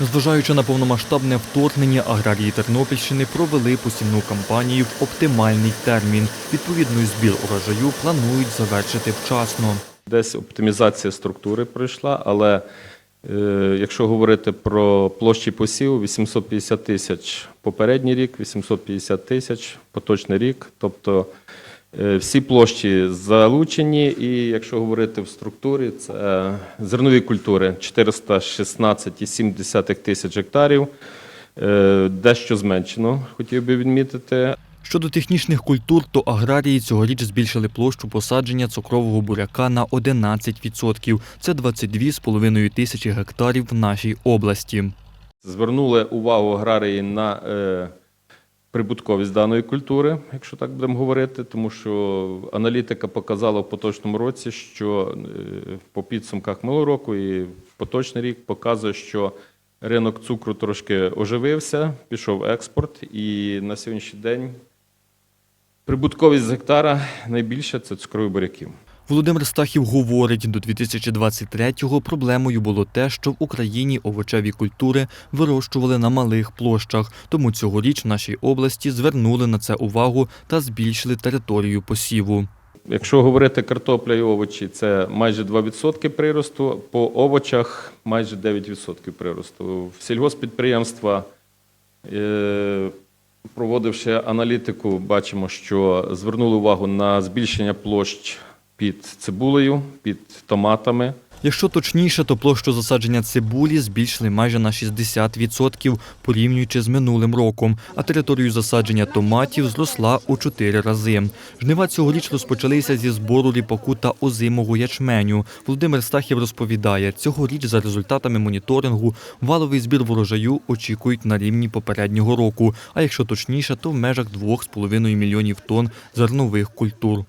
Незважаючи на повномасштабне вторгнення, аграрії Тернопільщини провели посівну кампанію в оптимальний термін. Відповідно, збір урожаю планують завершити вчасно. Десь оптимізація структури пройшла, але е, якщо говорити про площі посіву, 850 тисяч попередній рік, 850 тисяч поточний рік. Тобто всі площі залучені, і якщо говорити в структурі, це зернові культури 416,7 тисяч гектарів. Е, Дещо зменшено, хотів би відмітити. Щодо технічних культур, то аграрії цьогоріч збільшили площу посадження цукрового буряка на 11%. Це 22,5 тисячі гектарів в нашій області. Звернули увагу аграрії на е, прибутковість даної культури, якщо так будемо говорити, тому що аналітика показала в поточному році, що е, по підсумках минулого року і поточний рік показує, що ринок цукру трошки оживився, пішов експорт, і на сьогоднішній день прибутковість з гектара найбільша це цукрові буряків. Володимир Стахів говорить, до 2023-го проблемою було те, що в Україні овочеві культури вирощували на малих площах, тому цьогоріч в нашій області звернули на це увагу та збільшили територію посіву. Якщо говорити картопля і овочі, це майже 2% приросту, по овочах майже 9% приросту. В сільгоспідприємства, е, проводивши аналітику, бачимо, що звернули увагу на збільшення площ під цибулею, під томатами. Якщо точніше, то площу засадження цибулі збільшили майже на 60% порівнюючи з минулим роком, а територію засадження томатів зросла у 4 рази. Жнива цьогоріч розпочалися зі збору ріпаку та озимого ячменю. Володимир Стахів розповідає, цьогоріч за результатами моніторингу валовий збір врожаю очікують на рівні попереднього року, а якщо точніше, то в межах 2,5 мільйонів тонн зернових культур.